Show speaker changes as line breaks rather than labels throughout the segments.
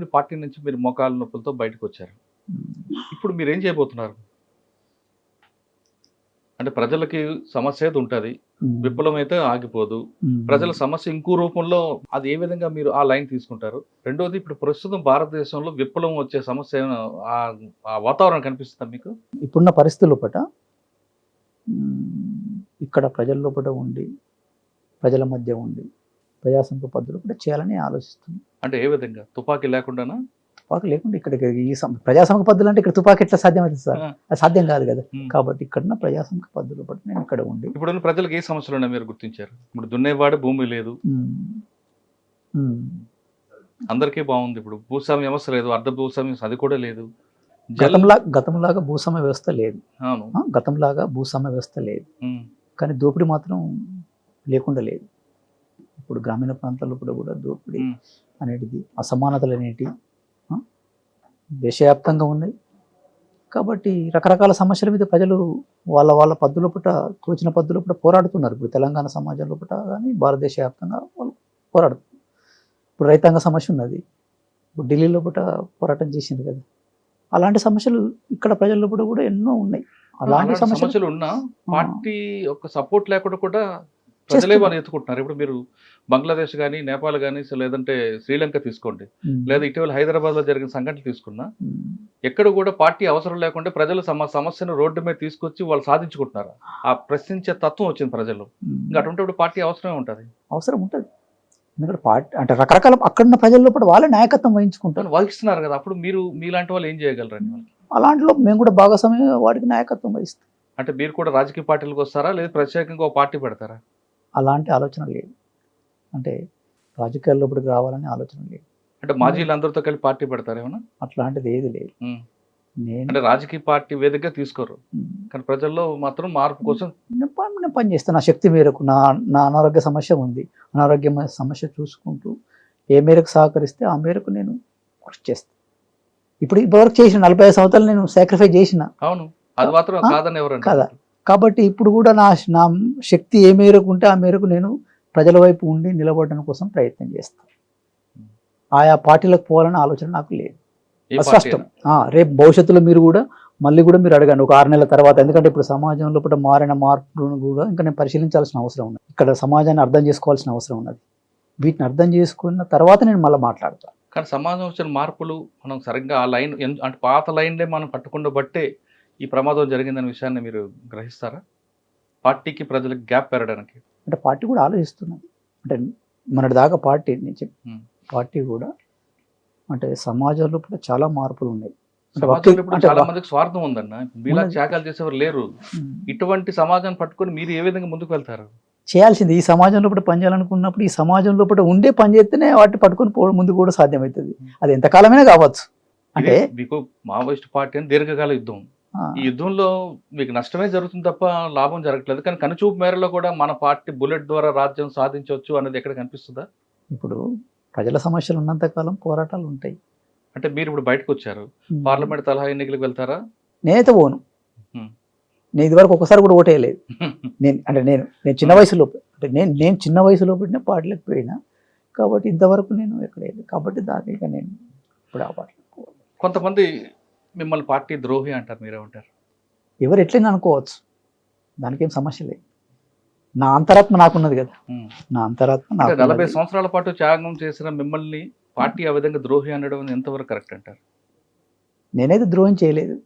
తీసుకుని పార్టీ నుంచి మీరు మోకాలు నొప్పులతో బయటకు వచ్చారు. ఇప్పుడు మీరు ఏం చేయబోతున్నారు? అంటే ప్రజలకి సమస్య అయితే ఉంటుంది. విప్లవం అయితే ఆగిపోదు. ప్రజల సమస్య ఇంకో రూపంలో అది ఏ విధంగా మీరు ఆ లైన్ తీసుకుంటారు? రెండోది ఇప్పుడు ప్రస్తుతం భారతదేశంలో విప్లవం వచ్చే సమస్య ఆ- ఆ వాతావరణం కనిపిస్తుందా మీకు?
ఇప్పుడున్న పరిస్థితుల పట ఇక్కడ ప్రజల లోపల ఉండి ప్రజల మధ్య ఉండి ప్రజాసంఘ పద్ధతులు కూడా చేయాలని ఆలోచిస్తున్నాం.
అంటే ఏ విధంగా? తుపాకీ లేకుండానా?
తుపాకీ లేకుండా ఇక్కడ ఈ ప్రజాసంఘ పద్ధతులు అంటే ఇక్కడ తుపాకీ ఎట్లా సాధ్యమవుతుంది సార్. అది సాధ్యం కాదు కదా. కాబట్టి ఇక్కడున్న ప్రజాసంఘ పద్ధతుల పట్ల నేను ఇక్కడ ఉండి
ఇప్పుడున్న ప్రజలకు ఏ సమస్యలు ఉన్నాయో మీరు గుర్తించారు? ఇప్పుడు దున్నేవాడు భూమి లేదు. అందరికీ బాగుంది ఇప్పుడు. భూస్వామ్య వ్యవస్థ లేదు అర్ధ భూస్వామ్యం అది కూడా లేదు.
గతంలా గతంలాగా భూస్వామ్య వ్యవస్థ లేదు. గతంలాగా భూస్వామ్య వ్యవస్థ లేదు. కానీ దోపిడీ మాత్రం లేకుండా లేదు. ఇప్పుడు గ్రామీణ ప్రాంతాల్లో కూడా కూడా దోపిడీ. అనేటిది అసమానతలు అనేటివి దేశవ్యాప్తంగా ఉన్నాయి. కాబట్టి రకరకాల సమస్యల మీద ప్రజలు వాళ్ళ వాళ్ళ పద్ధతుల పుట తోచిన పద్ధతుల పుట పోరాడుతున్నారు. ఇప్పుడు తెలంగాణ సమాజంలో పుట కానీ భారతదేశ వ్యాప్తంగా వాళ్ళు పోరాడుతున్నారు. ఇప్పుడు రైతాంగ సమస్య ఉన్నది. ఇప్పుడు ఢిల్లీలో పుట పోరాటం చేసింది కదా. అలాంటి సమస్యలు ఇక్కడ ప్రజల లోపల కూడా ఎన్నో ఉన్నాయి. అలాంటి సమస్యలు
ఉన్నా పార్టీ యొక్క సపోర్ట్ లేకుండా కూడా ప్రజలే. వాళ్ళు ఎత్తుకుంటున్నారు ఇప్పుడు మీరు బంగ్లాదేశ్ కానీ నేపాల్ కానీ లేదంటే శ్రీలంక తీసుకోండి. లేదా ఇటీవల హైదరాబాద్లో జరిగిన సంఘటనలు తీసుకున్నా. ఎక్కడ కూడా పార్టీ అవసరం లేకుండా ప్రజలు సమ సమస్యను రోడ్డు మీద తీసుకొచ్చి వాళ్ళు సాధించుకుంటున్నారు. ఆ ప్రశ్నించే తత్వం వచ్చింది ప్రజలు ఇంకా అటువంటిప్పుడు పార్టీ అవసరమే ఉంటుంది.
అవసరం ఉంటుంది. ఎందుకంటే పార్టీ అంటే రకరకాల అక్కడున్న ప్రజల లోపల వాళ్ళే నాయకత్వం వహించుకుంటారు.
వహిస్తున్నారు కదా. అప్పుడు మీరు మీలాంటి వాళ్ళు ఏం చేయగలరండి
అలాంటిలో మేము కూడా భాగస్వామ్యం వాడికి నాయకత్వం వహిస్తాం.
అంటే మీరు కూడా రాజకీయ పార్టీలకు వస్తారా? లేదా ప్రత్యేకంగా ఒక పార్టీ పెడతారా?
అలాంటి ఆలోచన లేదు. అంటే రాజకీయాల లోపలికి రావాలని ఆలోచన లేదు.
అంటే మాజీలందరితో కలిపి పార్టీ పెడతారా ఏమన్నా?
అట్లాంటిది ఏది లేదు. నేను
అంటే రాజకీయ పార్టీ వేదికగా తీసుకోరు. కానీ ప్రజల్లో మాత్రం మార్పు కోసం
నేను పని నేను పని చేస్తాను. నా శక్తి మేరకు నా నా అనారోగ్య సమస్య ఉంది. అనారోగ్య సమస్య చూసుకుంటూ ఏ మేరకు సహకరిస్తే ఆ మేరకు నేను కృషి చేస్తాను ఇప్పుడు ఇప్పటివరకు చేసిన నలభై ఐదు సంవత్సరాలు నేను సాక్రిఫైస్ చేసిన.
అవును. అది మాత్రం? కాదని ఎవరంటే
కదా. కాబట్టి ఇప్పుడు కూడా నా నా శక్తి ఏ మేరకు ఉంటే ఆ మేరకు నేను ప్రజల వైపు ఉండి నిలబడడం కోసం ప్రయత్నం చేస్తాను ఆయా పార్టీలకు పోవాలనే ఆలోచన నాకు లేదు. స్పష్టం. రేపు భవిష్యత్తులో మీరు కూడా మళ్ళీ కూడా మీరు అడగండి. ఒక ఆరు నెలల తర్వాత ఎందుకంటే ఇప్పుడు సమాజంలో కూడా మారిన మార్పులను కూడా ఇంకా నేను పరిశీలించాల్సిన అవసరం ఉన్నది. ఇక్కడ సమాజాన్ని అర్థం చేసుకోవాల్సిన అవసరం ఉన్నది. వీటిని అర్థం చేసుకున్న తర్వాత నేను మళ్ళీ మాట్లాడతాను
కానీ సమాజం వచ్చిన మార్పులు మనం సరిగ్గా ఆ లైన్ అంటే పాత లైన్లే మనం పట్టుకుండా బట్టే ఈ ప్రమాదం జరిగిందనే విషయాన్ని మీరు గ్రహిస్తారా? పార్టీకి ప్రజలకు గ్యాప్ పెరగడానికి?
అంటే పార్టీ కూడా ఆలోచిస్తున్నది. అంటే మొన్నటి దాకా పార్టీ
Hmm.
పార్టీ కూడా అంటే సమాజంలో కూడా చాలా మార్పులు ఉన్నాయి.
చాలా మందికి స్వార్థం ఉందన్న. మీలా. త్యాగాలు చేసేవారు లేరు. ఇటువంటి సమాజాన్ని పట్టుకొని మీరు ఏ విధంగా ముందుకు వెళ్తారు?
చేయాల్సింది ఈ సమాజంలో కూడా పనిచేయాలనుకున్నప్పుడు ఈ సమాజంలో కూడా ఉండే పని చేస్తేనే వాటిని పట్టుకొని పోవడం ముందు కూడా సాధ్యమవుతుంది. అది ఎంతకాలమైనా కావచ్చు. అంటే
మీకు మావోయిస్ట్ పార్టీ అని దీర్ఘకాల యుద్ధం. ఈ యుద్ధంలో మీకు నష్టమే జరుగుతుంది తప్ప లాభం జరగట్లేదు. కానీ కనుచూపు మేరలో కూడా మన పార్టీ బుల్లెట్ ద్వారా రాజ్యం సాధించవచ్చు అనేది ఎక్కడ కనిపిస్తుందా?
ఇప్పుడు ప్రజల సమస్యలు ఉన్నంత కాలం పోరాటాలు ఉంటాయి.
అంటే మీరు ఇప్పుడు బయటకు వచ్చారు పార్లమెంట్ తలహా ఎన్నికలకు వెళ్తారా?
నేనైతే పోను. నేను ఇదివరకు ఒకసారి కూడా ఓటేయలేదు. నేను అంటే నేను నేను చిన్న వయసులో అంటే నేను నేను చిన్న వయసులో పుట్టిన పాటలకు పోయినా. కాబట్టి ఇంతవరకు నేను ఎక్కడ కాబట్టి దాని ఇక నేను ఇప్పుడు ఆ పాటలకు పోను.
కొంతమంది మిమ్మల్ని పార్టీ ద్రోహి అంటారు మీరేమంటారు
ఎవరు ఎట్లయినా అనుకోవచ్చు. దానికి ఏం సమస్య లేదు. నా అంతరాత్మ నాకున్నది కదా. నా అంతరాత్మ
నలభై సంవత్సరాల పాటు త్యాగం చేసిన మిమ్మల్ని పార్టీ ఆ విధంగా ద్రోహి అనడం ఎంతవరకు కరెక్ట్ అంటారు?
నేనైతే ద్రోహం చేయలేదు.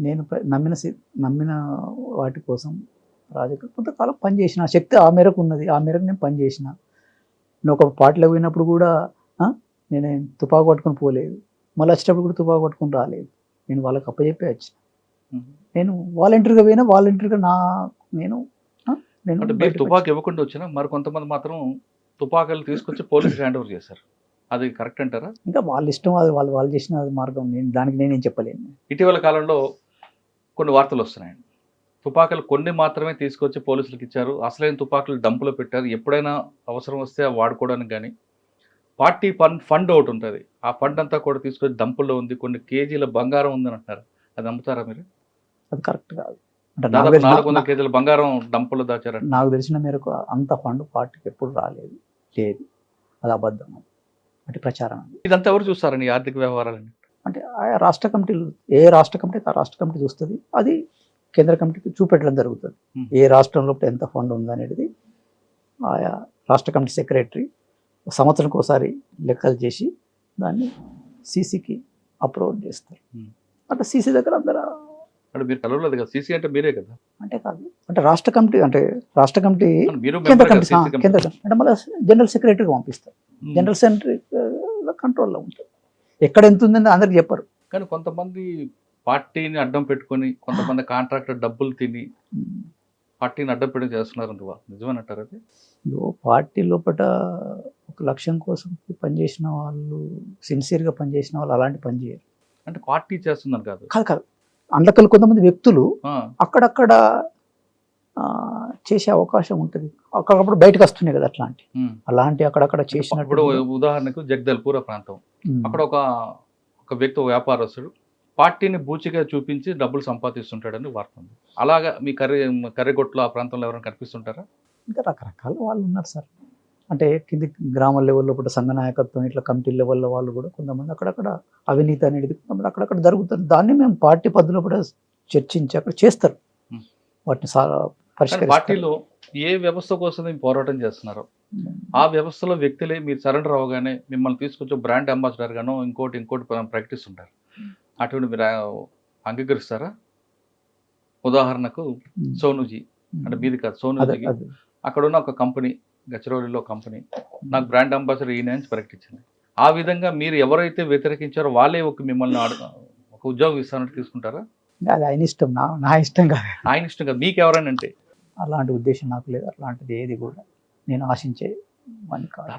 నేను నమ్మిన నమ్మిన వాటి కోసం రాజకీయ కొంతకాలం పనిచేసిన శక్తి ఆ మేరకు ఉన్నది. ఆ మేరకు నేను పనిచేసిన నేను ఒక పార్టీలో పోయినప్పుడు కూడా నేను తుపాకు పట్టుకొని పోలేదు. మళ్ళీ వచ్చేటప్పుడు కూడా తుపాకు పట్టుకొని రాలేదు. నేను వాళ్ళకి అప్పచెప్పి వచ్చిన. నేను వాలంటీర్గా పోయినా వాలంటీర్గా నా నేను నేను
తుపాకీ ఇవ్వకుండా వచ్చినా మరి కొంతమంది మాత్రం తుపాకులు తీసుకొచ్చి పోలీసు హ్యాండ్ ఓవర్ చేశారు. అది కరెక్ట్ అంటారా?
ఇంకా వాళ్ళ ఇష్టం అది వాళ్ళు వాళ్ళు చేసిన మార్గం. నేను దానికి నేనేం చెప్పలేను.
ఇటీవల కాలంలో కొన్ని వార్తలు వస్తున్నాయి. తుపాకులు కొన్ని మాత్రమే తీసుకొచ్చి పోలీసులకు ఇచ్చారు. అసలైన తుపాకులు డంపులో పెట్టారు. ఎప్పుడైనా అవసరం వస్తే వాడుకోవడానికి కానీ పార్టీ ఫండ్ ఫండ్ ఒకటి ఉంటుంది. ఆ ఫండ్ అంతా కూడా తీసుకొచ్చి డంపుల్లో ఉంది కొన్ని కేజీల బంగారం ఉందని అంటారు అది నమ్ముతారా మీరు?
అది కరెక్ట్ కాదు. అంటే
దాదాపు నాలుగు వందల కేజీల బంగారం డంపుల్లో దాచారంట.
నాకు తెలిసిన మేరకు అంత ఫండ్ పార్టీకి ఎప్పుడు రాలేదు. లేదు. అది అబద్ధం వాటి ప్రచారం
ఇదంతా ఎవరు చూస్తారని ఈ ఆర్థిక వ్యవహారాలని
అంటే ఆయా రాష్ట్ర కమిటీలు ఏ రాష్ట్ర కమిటీ ఆ రాష్ట్ర కమిటీ చూస్తుంది అది కేంద్ర కమిటీకి చూపెట్టడం జరుగుతుంది. ఏ రాష్ట్రంలో ఎంత ఫండ్ ఉందనేది ఆయా రాష్ట్ర కమిటీ సెక్రటరీ సంవత్సరానికి ఒకసారి లెక్కలు చేసి దాన్ని సీసీకి అప్రూవ్ చేస్తారు. అంటే సీసీ దగ్గర అందరూ
అంటే మీరు కలవలేదు కదా? సీసీ అంటే మీరే కదా?
అంటే కాదు. అంటే రాష్ట్ర కమిటీ అంటే రాష్ట్ర కమిటీ కేంద్ర కమిటీ. కేంద్ర అంటే మళ్ళీ జనరల్ సెక్రటరీకి పంపిస్తారు. జనరల్ సెక్రటరీ కంట్రోల్లో ఉంటుంది ఎక్కడ ఎంత ఉందని అందరికి చెప్పరు.
కానీ కొంతమంది పార్టీని అడ్డం పెట్టుకొని కొంతమంది కాంట్రాక్టర్ డబ్బులు తిని పార్టీని అడ్డం పెట్టి చేస్తున్నారు నిజమేనంటారు అది?
పార్టీ లోపల ఒక లక్ష్యం కోసం పనిచేసిన వాళ్ళు సిన్సియర్గా పనిచేసిన వాళ్ళు అలాంటి పని చేయరు.
అంటే పార్టీ చేస్తుందని కాదు.
కాదు కాదు. అందుకలు కొంతమంది వ్యక్తులు అక్కడక్కడ చేసే అవకాశం ఉంటుంది. అక్కడప్పుడు బయటకు వస్తున్నాయి కదా అట్లాంటి. అలాంటి అక్కడక్కడ చేసినప్పుడు
ఉదాహరణకు జగదల్పూర ప్రాంతం. అక్కడ ఒక ఒక వ్యక్తి ఒక వ్యాపారస్తుడు పార్టీని బూచిగా చూపించి డబ్బులు సంపాదిస్తుంటాడని వార్త ఉంది. అలాగా మీ కర్రీ కర్రీగొట్లో ఆ ప్రాంతంలో ఎవరైనా కనిపిస్తుంటారా?
ఇంకా రకరకాల వాళ్ళు ఉన్నారు సార్. అంటే కింది గ్రామ లెవెల్లో కూడా సంఘ నాయకత్వం ఇట్లా కమిటీ లెవెల్లో వాళ్ళు కూడా కొంతమంది అక్కడక్కడ అవినీతి అనేది కొంతమంది అక్కడక్కడ జరుగుతుంది దాన్ని మేము పార్టీ పద్ధతిలో కూడా చర్చించి అక్కడ చేస్తారు. వాటిని
పార్టీలో ఏ వ్యవస్థ కోసం మీరు పోరాటం చేస్తున్నారు? ఆ వ్యవస్థలో వ్యక్తులే మీరు సరెండర్ అవ్వగానే మిమ్మల్ని తీసుకొచ్చి బ్రాండ్ అంబాసిడర్ గానో ఇంకోటి ఇంకోటి ప్ర- ప్రకటిస్తుంటారు. అటువంటి మీరు అంగీకరిస్తారా? ఉదాహరణకు. సోనూజీ. అంటే మీది కాదు
అదే
అక్కడ ఉన్న ఒక కంపెనీ గచ్చిరోలిలో కంపెనీ నాకు బ్రాండ్ అంబాసిడర్ ఈయన అని ప్రకటించింది. ఆ విధంగా మీరు ఎవరైతే వ్యతిరేకించారో వాళ్ళే ఒక మిమ్మల్ని ఒక ఉద్యోగం ఇస్తానంటే తీసుకుంటారా?
అది ఆయన ఇష్టం నా నా ఇష్టం కాదు.
ఆయన ఇష్టం కదా. మీకు ఎవరైనా అంటే
అలాంటి ఉద్దేశం నాకు లేదు. అట్లాంటిది ఏది కూడా నేను ఆశించే కాదు.